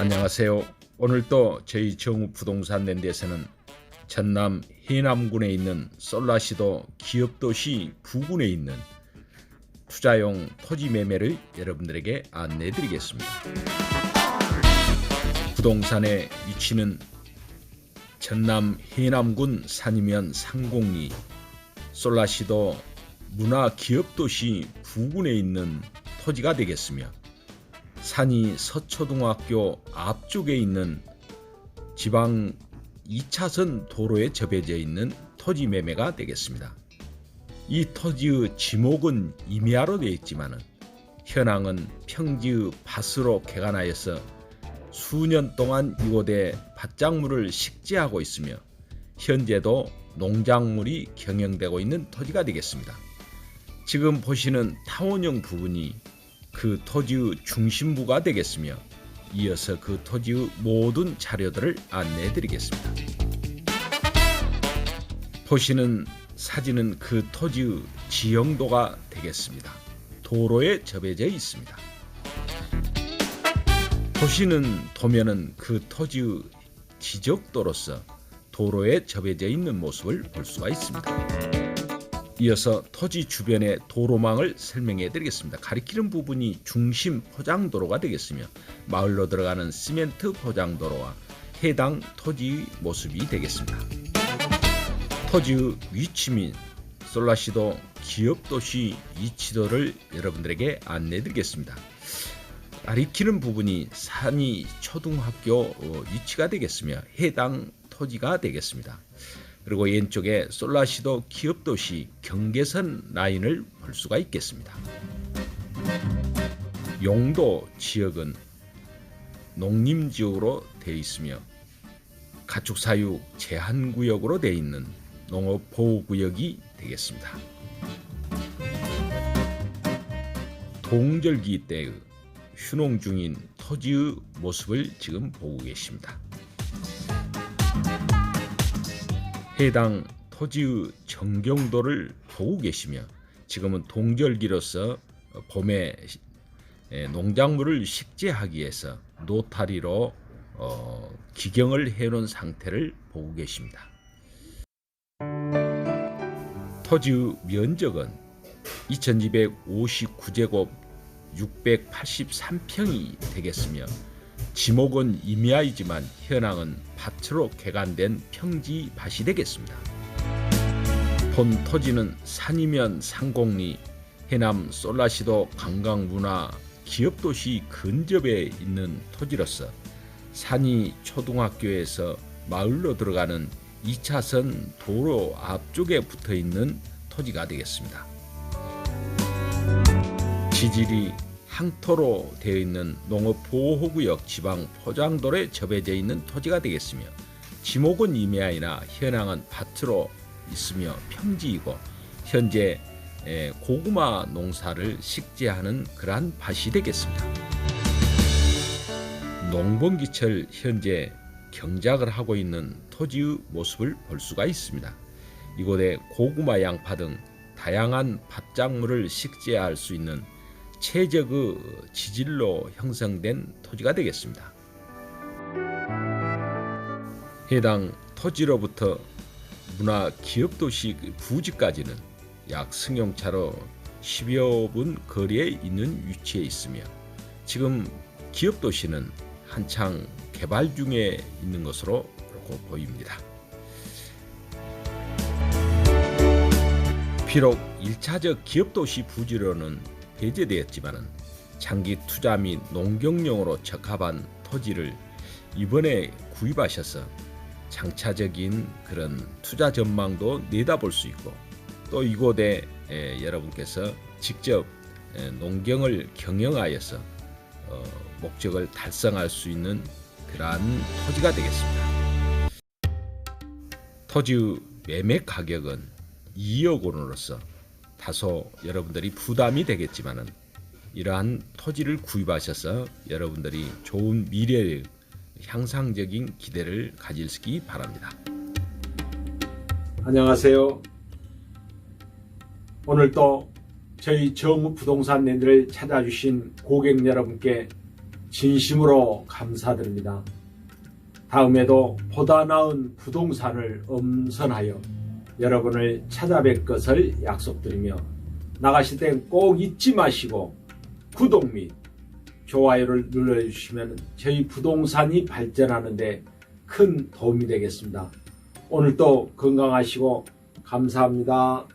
안녕하세요. 오늘 또 저희 정우 부동산 랜드에서는 전남 해남군에 있는 솔라시도 기업도시 부근에 있는 투자용 토지 매매를 여러분들에게 안내해 드리겠습니다. 부동산의 위치는 전남 해남군 산이면 상공리 솔라시도 문화기업도시 부근에 있는 토지가 되겠으며 산이 서초등학교 앞쪽에 있는 지방 2차선 도로에 접해져 있는 토지 매매가 되겠습니다. 이 토지의 지목은 임야로 되어 있지만 현황은 평지의 밭으로 개간하여서 수년 동안 이곳에 밭작물을 식재하고 있으며 현재도 농작물이 경영되고 있는 토지가 되겠습니다. 지금 보시는 타원형 부분이 그 토지의 중심부가 되겠으며 이어서 그 토지의 모든 자료들을 안내해 드리겠습니다. 보시는 사진은 그 토지의 지형도가 되겠습니다. 도로에 접해져 있습니다. 보시는 도면은 그 토지의 지적도로서 도로에 접해져 있는 모습을 볼 수가 있습니다. 이어서 토지 주변의 도로망을 설명해 드리겠습니다. 가리키는 부분이 중심 포장도로가 되겠으며 마을로 들어가는 시멘트 포장도로와 해당 토지의 모습이 되겠습니다. 토지의 위치 및 솔라시도 기업도시 위치도를 여러분들에게 안내해 드리겠습니다. 가리키는 부분이 산이 초등학교 위치가 되겠으며 해당 토지가 되겠습니다. 그리고 왼쪽에 솔라시도 기업도시 경계선 라인을 볼 수가 있겠습니다. 용도 지역은 농림지역으로 되어 있으며 가축사육 제한구역으로 되어 있는 농업보호구역이 되겠습니다. 동절기 때의 휴농 중인 토지의 모습을 지금 보고 계십니다. 해당 토지의 정경도를 보고 계시며 지금은 동절기로서 봄에 농작물을 식재하기 위해서 노타리로 어, 기경을 해놓은 상태를 보고 계십니다. 토지의 면적은 2259제곱 683평이 되겠으며 지목은 임야이지만 현황은 밭으로 개간된 평지 밭이 되겠습니다. 본 토지는 산이면 상공리 해남 솔라시도 관광문화 기업도시 근접에 있는 토지로서 산이 초등학교에서 마을로 들어가는 2차선 도로 앞쪽에 붙어 있는 토지가 되겠습니다. 지질이 항토로 되어 있는 농업보호구역 지방 포장도로에 접해져 있는 토지가 되겠으며 지목은 임야이나 현황은 밭으로 있으며 평지이고 현재 고구마 농사를 식재하는 그러한 밭이 되겠습니다. 농번기철 현재 경작을 하고 있는 토지의 모습을 볼 수가 있습니다. 이곳에 고구마, 양파 등 다양한 밭작물을 식재할 수 있는 최적의 지질로 형성된 토지가 되겠습니다. 해당 토지로부터 문화 기업 도시 부지까지는 약 승용차로 10여 분 거리에 있는 위치에 있으며 지금 기업 도시는 한창 개발 중에 있는 것으로 보입니다. 비록 1차적 기업 도시 부지로는 배제되었지만 장기 투자 및 농경용으로 적합한 토지를 이번에 구입하셔서 장차적인 그런 투자 전망도 내다볼 수 있고 또 이곳에 에, 여러분께서 직접 에, 농경을 경영하여서 어, 목적을 달성할 수 있는 그러한 토지가 되겠습니다. 토지 매매 가격은 2억 원으로서 다소 여러분들이 부담이 되겠지만은 이러한 토지를 구입하셔서 여러분들이 좋은 미래의 향상적인 기대를 가질기 바랍니다. 안녕하세요. 오늘 또 저희 정우 부동산 랜드를 찾아주신 고객 여러분께 진심으로 감사드립니다. 다음에도 보다 나은 부동산을 엄선하여 여러분을 찾아뵐 것을 약속드리며 나가실 땐 꼭 잊지 마시고 구독 및 좋아요를 눌러주시면 저희 부동산이 발전하는데 큰 도움이 되겠습니다. 오늘도 건강하시고 감사합니다.